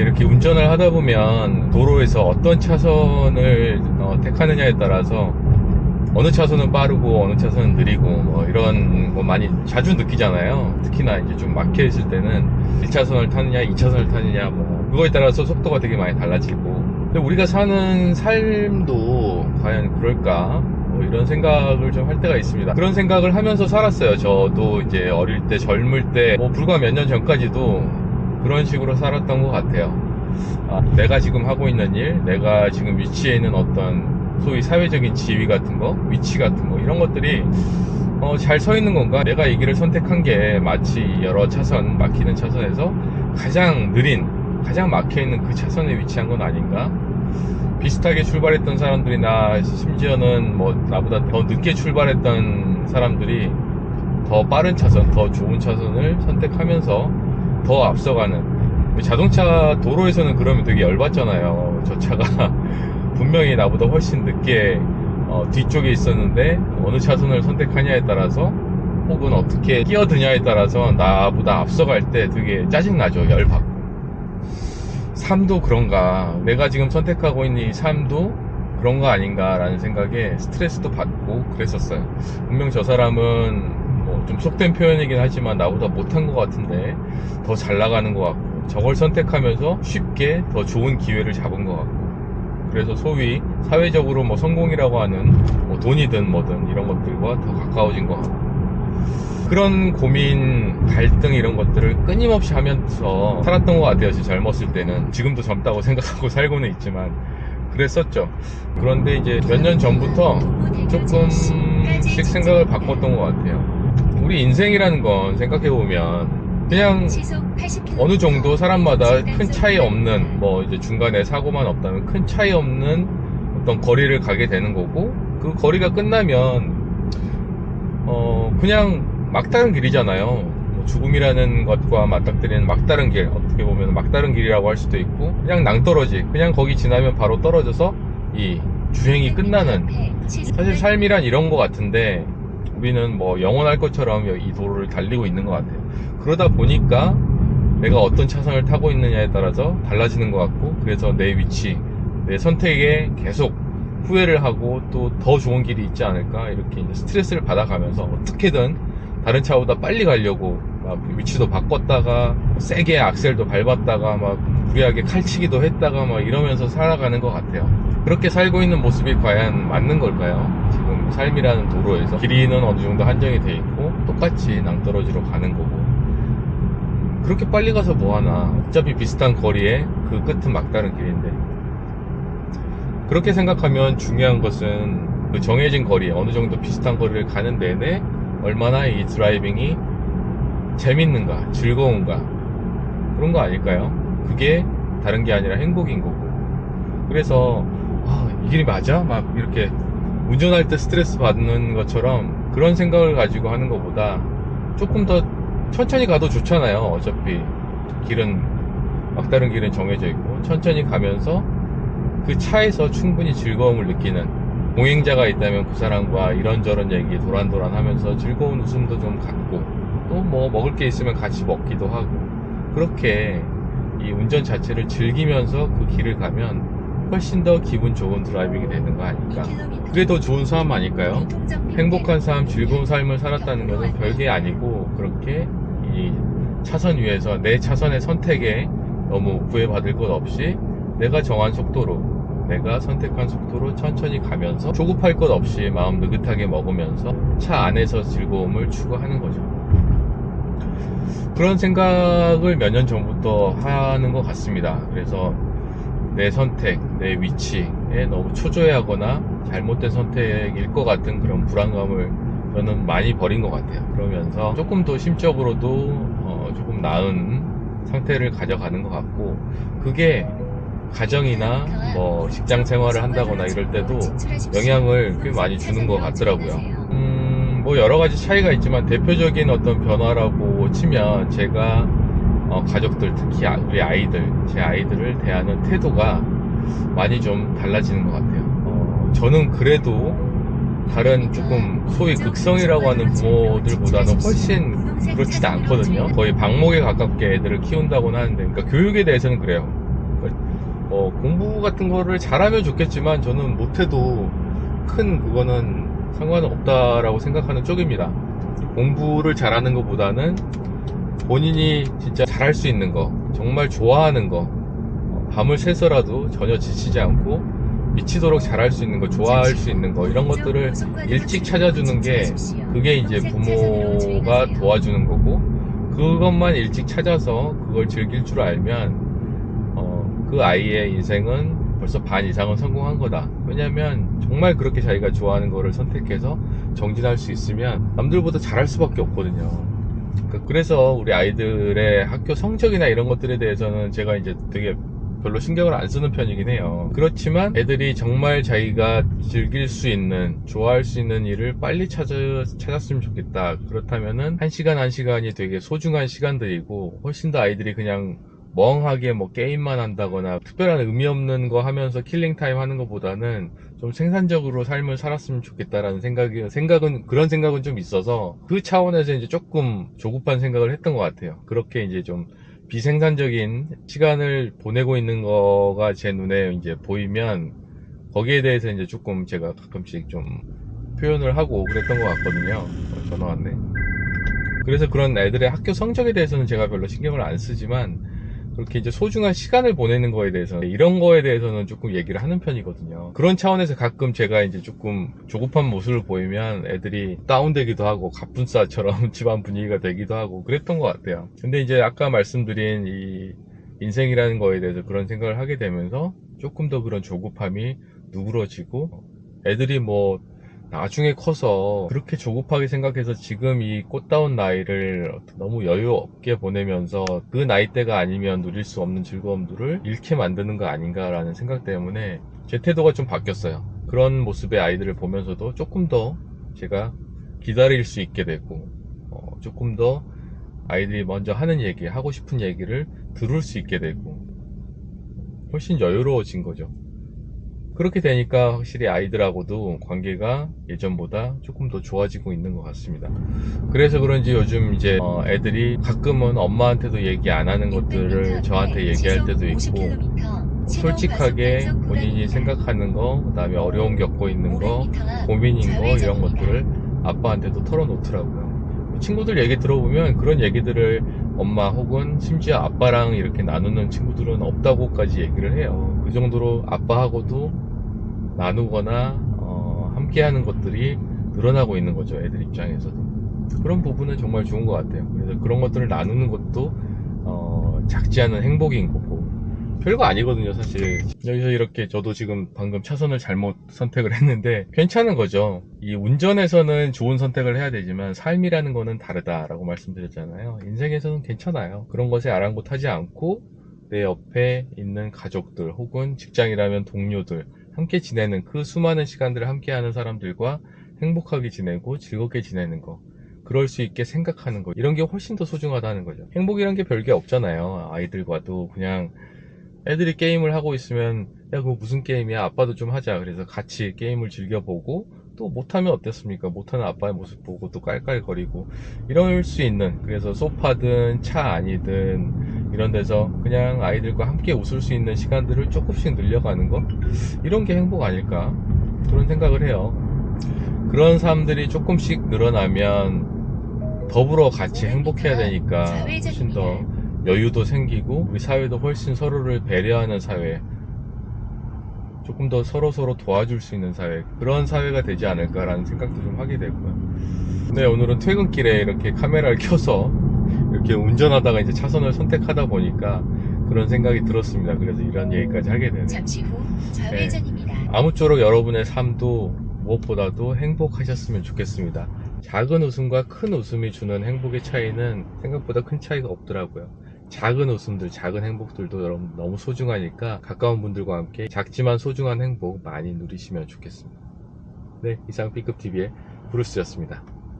이렇게 운전을 하다 보면 도로에서 어떤 차선을 어, 택하느냐에 따라서 어느 차선은 빠르고 어느 차선은 느리고 뭐 이런 거 많이 자주 느끼잖아요. 특히나 이제 좀 막혀 있을 때는 1차선을 타느냐, 2차선을 타느냐 뭐 그거에 따라서 속도가 되게 많이 달라지고 근데 우리가 사는 삶도 과연 그럴까? 뭐 이런 생각을 좀 할 때가 있습니다. 그런 생각을 하면서 살았어요. 저도 이제 어릴 때, 젊을 때, 뭐 불과 몇 년 전까지도 그런 식으로 살았던 것 같아요. 아, 내가 지금 하고 있는 일, 내가 지금 위치해 있는 어떤 소위 사회적인 지위 같은 거, 위치 같은 거, 이런 것들이 어, 잘 서 있는 건가? 내가 이 길을 선택한 게 마치 여러 차선, 막히는 차선에서 가장 느린, 가장 막혀 있는 그 차선에 위치한 건 아닌가? 비슷하게 출발했던 사람들이나 심지어는 뭐 나보다 더 늦게 출발했던 사람들이 더 빠른 차선, 더 좋은 차선을 선택하면서 더 앞서가는 자동차 도로에서는 그러면 되게 열받잖아요. 저 차가 분명히 나보다 훨씬 늦게 어, 뒤쪽에 있었는데 어느 차선을 선택하냐에 따라서 혹은 어떻게 끼어드냐에 따라서 나보다 앞서갈 때 되게 짜증나죠. 열받고. 삶도 그런가 내가 지금 선택하고 있는 이 삶도 그런 거 아닌가 라는 생각에 스트레스도 받고 그랬었어요 분명 저 사람은 뭐 좀 속된 표현이긴 하지만 나보다 못한 것 같은데 더 잘 나가는 것 같고 저걸 선택하면서 쉽게 더 좋은 기회를 잡은 것 같고 그래서 소위 사회적으로 뭐 성공이라고 하는 뭐 돈이든 뭐든 이런 것들과 더 가까워진 것 같고 그런 고민, 갈등 이런 것들을 끊임없이 하면서 살았던 것 같아요. 제 젊었을 때는. 지금도 젊다고 생각하고 살고는 있지만 그랬었죠. 그런데 이제 몇 년 전부터 조금씩 생각을 바꿨던 것 같아요. 우리 인생이라는 건 생각해보면 그냥 어느 정도 사람마다 큰 차이 없는 뭐 이제 중간에 사고만 없다면 큰 차이 없는 어떤 거리를 가게 되는 거고 그 거리가 끝나면 어 그냥 막다른 길이잖아요. 뭐 죽음이라는 것과 맞닥뜨리는 막다른 길, 어떻게 보면 막다른 길이라고 할 수도 있고, 그냥 낭떠러지, 그냥 거기 지나면 바로 떨어져서 이 주행이 끝나는. 사실 삶이란 이런 것 같은데, 우리는 뭐 영원할 것처럼 이 도로를 달리고 있는 것 같아요. 그러다 보니까 내가 어떤 차선을 타고 있느냐에 따라서 달라지는 것 같고, 그래서 내 위치, 내 선택에 계속 후회를 하고 또 더 좋은 길이 있지 않을까, 이렇게 스트레스를 받아가면서 어떻게든 다른 차보다 빨리 가려고 막 위치도 바꿨다가 세게 악셀도 밟았다가 막 무리하게 칼치기도 했다가 막 이러면서 살아가는 것 같아요. 그렇게 살고 있는 모습이 과연 맞는 걸까요? 삶이라는 도로에서 길이는 어느 정도 한정이 돼 있고 똑같이 낭떠러지로 가는 거고 그렇게 빨리 가서 뭐하나 어차피 비슷한 거리에 그 끝은 막다른 길인데 그렇게 생각하면 중요한 것은 그 정해진 거리 어느 정도 비슷한 거리를 가는 내내 얼마나 이 드라이빙이 재밌는가, 즐거운가, 그런 거 아닐까요? 그게 다른 게 아니라 행복인 거고. 그래서, 아, 이 길이 맞아? 막 이렇게 운전할 때 스트레스 받는 것처럼 그런 생각을 가지고 하는 것보다 조금 더 천천히 가도 좋잖아요. 어차피 길은, 막다른 길은 정해져 있고, 천천히 가면서 그 차에서 충분히 즐거움을 느끼는 공행자가 있다면 그 사람과 이런저런 얘기 도란도란 하면서 즐거운 웃음도 좀 갖고 또 뭐 먹을 게 있으면 같이 먹기도 하고 그렇게 이 운전 자체를 즐기면서 그 길을 가면 훨씬 더 기분 좋은 드라이빙이 되는 거 아닐까 그게 더 좋은 삶 아닐까요? 행복한 삶, 즐거운 삶을 살았다는 것은 별게 아니고 그렇게 이 차선 위에서 내 차선의 선택에 너무 구애받을 것 없이 내가 정한 속도로 내가 선택한 속도로 천천히 가면서 조급할 것 없이 마음 느긋하게 먹으면서 차 안에서 즐거움을 추구하는 거죠. 그런 생각을 몇 년 전부터 하는 것 같습니다. 그래서 내 선택, 내 위치에 너무 초조해하거나 잘못된 선택일 것 같은 그런 불안감을 저는 많이 버린 것 같아요. 그러면서 조금 더 심적으로도 어, 조금 나은 상태를 가져가는 것 같고 그게 가정이나 뭐 직장 생활을 한다거나 이럴 때도 영향을 꽤 많이 주는 것 같더라고요. 음, 뭐 여러 가지 차이가 있지만 대표적인 어떤 변화라고 치면 제가 어, 가족들 특히 아, 우리 아이들 제 아이들을 대하는 태도가 많이 좀 달라지는 것 같아요. 어, 저는 그래도 다른 조금 소위 극성이라고 하는 부모들보다는 훨씬 그렇지도 않거든요. 거의 방목에 가깝게 애들을 키운다고는 하는데, 그러니까 교육에 대해서는 그래요. 뭐 공부 같은 거를 잘하면 좋겠지만 저는 못해도 큰 그거는 상관은 없다라고 생각하는 쪽입니다. 공부를 잘하는 것보다는 본인이 진짜 잘할 수 있는 거, 정말 좋아하는 거, 어, 밤을 새서라도 전혀 지치지 않고 미치도록 잘할 수 있는 거, 좋아할 수 있는 거, 이런 것들을 일찍 찾아주는 게 그게 이제 부모가 도와주는 거고, 그것만 일찍 찾아서 그걸 즐길 줄 알면, 어, 그 아이의 인생은 벌써 반 이상은 성공한 거다. 왜냐면 정말 그렇게 자기가 좋아하는 거를 선택해서 정진할 수 있으면 남들보다 잘할 수밖에 없거든요. 그- 그래서 우리 아이들의 학교 성적이나 이런 것들에 대해서는 제가 이제 되게 별로 신경을 안 쓰는 편이긴 해요. 그렇지만 애들이 정말 자기가 즐길 수 있는, 좋아할 수 있는 일을 빨리 찾아, 찾았으면 좋겠다. 그렇다면은 한 시간 한 시간이 되게 소중한 시간들이고 훨씬 더 아이들이 그냥 멍하게 뭐 게임만 한다거나 특별한 의미 없는 거 하면서 킬링 타임 하는 것보다는 좀 생산적으로 삶을 살았으면 좋겠다라는 생각이 생각은 그런 생각은 좀 있어서 그 차원에서 이제 조금 조급한 생각을 했던 것 같아요. 그렇게 이제 좀 비생산적인 시간을 보내고 있는 거가 제 눈에 이제 보이면 거기에 대해서 이제 조금 제가 가끔씩 좀 표현을 하고 그랬던 것 같거든요. 어, 전화 왔네. 그래서 그런 애들의 학교 성적에 대해서는 제가 별로 신경을 안 쓰지만 그렇게 이제 소중한 시간을 보내는 거에 대해서 이런 거에 대해서는 조금 얘기를 하는 편이거든요. 그런 차원에서 가끔 제가 이제 조금 조급한 모습을 보이면 애들이 다운되기도 하고 갑분싸처럼 집안 분위기가 되기도 하고 그랬던 것 같아요. 근데 이제 아까 말씀드린 이 인생이라는 거에 대해서 그런 생각을 하게 되면서 조금 더 그런 조급함이 누그러지고 애들이 뭐 나중에 커서 그렇게 조급하게 생각해서 지금 이 꽃다운 나이를 너무 여유 없게 보내면서 그 나이대가 아니면 누릴 수 없는 즐거움들을 잃게 만드는 거 아닌가라는 생각 때문에 제 태도가 좀 바뀌었어요. 그런 모습의 아이들을 보면서도 조금 더 제가 기다릴 수 있게 되고 어, 조금 더 아이들이 먼저 하는 얘기, 하고 싶은 얘기를 들을 수 있게 되고 훨씬 여유로워진 거죠. 그렇게 되니까 확실히 아이들하고도 관계가 예전보다 조금 더 좋아지고 있는 것 같습니다. 그래서 그런지 요즘 이제 어, 애들이 가끔은 엄마한테도 얘기 안 하는 것들을 저한테 얘기할 때도 있고 솔직하게 본인이 생각하는 거, 그 다음에 어려움 겪고 있는 거, 고민인 거 이런 것들을 아빠한테도 털어놓더라고요. 친구들 얘기 들어보면 그런 얘기들을 엄마 혹은 심지어 아빠랑 이렇게 나누는 친구들은 없다고까지 얘기를 해요. 그 정도로 아빠하고도 나누거나 어, 함께하는 것들이 늘어나고 있는 거죠. 애들 입장에서도. 그런 부분은 정말 좋은 것 같아요. 그래서 그런 것들을 나누는 것도 어, 작지 않은 행복인 거고 별거 아니거든요, 사실. 여기서 이렇게 저도 지금 방금 차선을 잘못 선택을 했는데 괜찮은 거죠. 이 운전에서는 좋은 선택을 해야 되지만 삶이라는 거는 다르다라고 말씀드렸잖아요. 인생에서는 괜찮아요. 그런 것에 아랑곳하지 않고 내 옆에 있는 가족들 혹은 직장이라면 동료들 함께 지내는 그 수많은 시간들을 함께 하는 사람들과 행복하게 지내고 즐겁게 지내는 거. 그럴 수 있게 생각하는 거. 이런 게 훨씬 더 소중하다는 거죠. 행복이란 게 별게 없잖아요. 아이들과도 그냥 애들이 게임을 하고 있으면 야 그거 무슨 게임이야? 아빠도 좀 하자. 그래서 같이 게임을 즐겨보고 또 못하면 어땠습니까? 못하는 아빠의 모습 보고 또 깔깔거리고 이럴 수 있는 그래서 소파든 차 안이든 이런 데서 그냥 아이들과 함께 웃을 수 있는 시간들을 조금씩 늘려가는 것? 이런 게 행복 아닐까? 그런 생각을 해요. 그런 사람들이 조금씩 늘어나면 더불어 같이 행복해야 되니까 훨씬 더 여유도 생기고 우리 사회도 훨씬 서로를 배려하는 사회 조금 더 서로서로 도와줄 수 있는 사회 그런 사회가 되지 않을까라는 생각도 좀 하게 되고요 네 오늘은 퇴근길에 이렇게 카메라를 켜서 이렇게 운전하다가 이제 차선을 선택하다 보니까 그런 생각이 들었습니다 그래서 이런 얘기까지 하게 되네요 잠시 후 좌회전입니다. 아무쪼록 여러분의 삶도 무엇보다도 행복하셨으면 좋겠습니다. 작은 웃음과 큰 웃음이 주는 행복의 차이는 생각보다 큰 차이가 없더라고요. 작은 웃음들, 작은 행복들도 여러분 너무 소중하니까 가까운 분들과 함께 작지만 소중한 행복 많이 누리시면 좋겠습니다. 네, 이상 B급TV의 브루스였습니다.